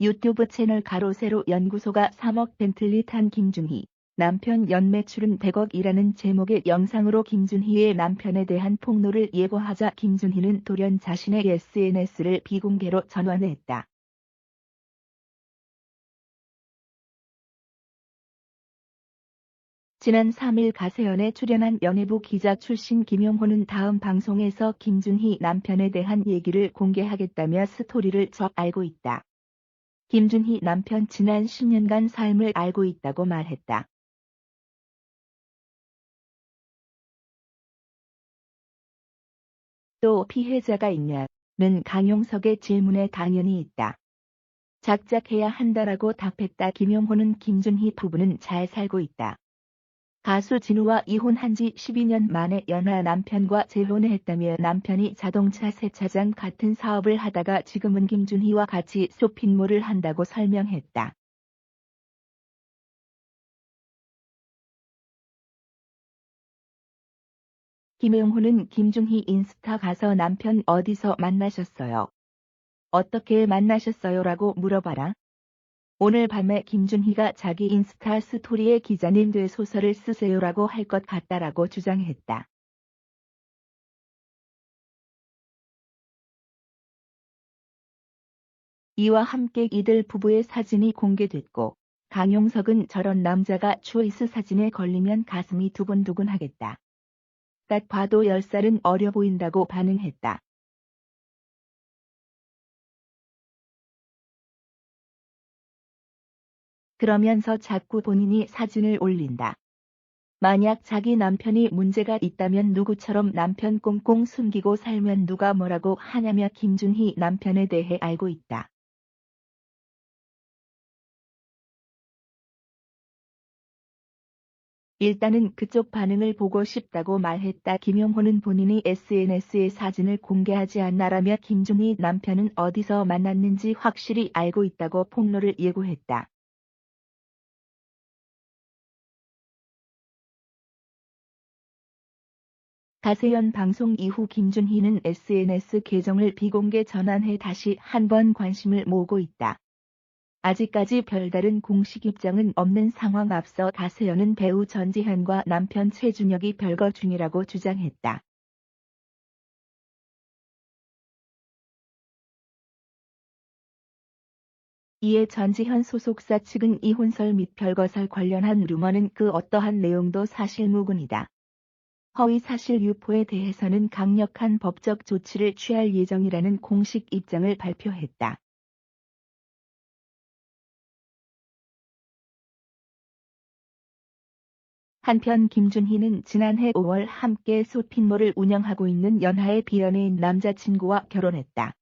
유튜브 채널 가로세로 연구소가 3억 벤틀리 탄 김준희. 남편 연매출은 100억이라는 제목의 영상으로 김준희의 남편에 대한 폭로를 예고하자 김준희는 돌연 자신의 SNS를 비공개로 전환했다. 지난 3일 가세연에 출연한 연예부 기자 출신 김용호는 다음 방송에서 김준희 남편에 대한 얘기를 공개하겠다며 스토리를 적 알고 있다. 김준희 남편 지난 10년간 삶을 알고 있다고 말했다. 또 피해자가 있냐는 강용석의 질문에 당연히 있다. 작작해야 한다라고 답했다. 김용호는 김준희 부부는 잘 살고 있다. 가수 진우와 이혼한 지 12년 만에 연하 남편과 재혼했다며 남편이 자동차 세차장 같은 사업을 하다가 지금은 김준희와 같이 쇼핑몰을 한다고 설명했다. 김용호는 김준희 인스타 가서 남편 어디서 만나셨어요? 어떻게 만나셨어요? 라고 물어봐라. 오늘 밤에 김준희가 자기 인스타 스토리에 기자님 돼 소설을 쓰세요라고 할 것 같다라고 주장했다. 이와 함께 이들 부부의 사진이 공개됐고 강용석은 저런 남자가 초이스 사진에 걸리면 가슴이 두근두근 하겠다. 딱 봐도 10살은 어려 보인다고 반응했다. 그러면서 자꾸 본인이 사진을 올린다. 만약 자기 남편이 문제가 있다면 누구처럼 남편 꽁꽁 숨기고 살면 누가 뭐라고 하냐며 김준희 남편에 대해 알고 있다. 일단은 그쪽 반응을 보고 싶다고 말했다. 김용호는 본인이 SNS에 사진을 공개하지 않나라며 김준희 남편은 어디서 만났는지 확실히 알고 있다고 폭로를 예고했다. 가세연 방송 이후 김준희는 SNS 계정을 비공개 전환해 다시 한번 관심을 모으고 있다. 아직까지 별다른 공식 입장은 없는 상황 앞서 가세연은 배우 전지현과 남편 최준혁이 별거 중이라고 주장했다. 이에 전지현 소속사 측은 이혼설 및 별거설 관련한 루머는 그 어떠한 내용도 사실무근이다. 허위 사실 유포에 대해서는 강력한 법적 조치를 취할 예정이라는 공식 입장을 발표했다. 한편 김준희는 지난해 5월 함께 쇼핑몰을 운영하고 있는 연하의 비연예인 남자친구와 결혼했다.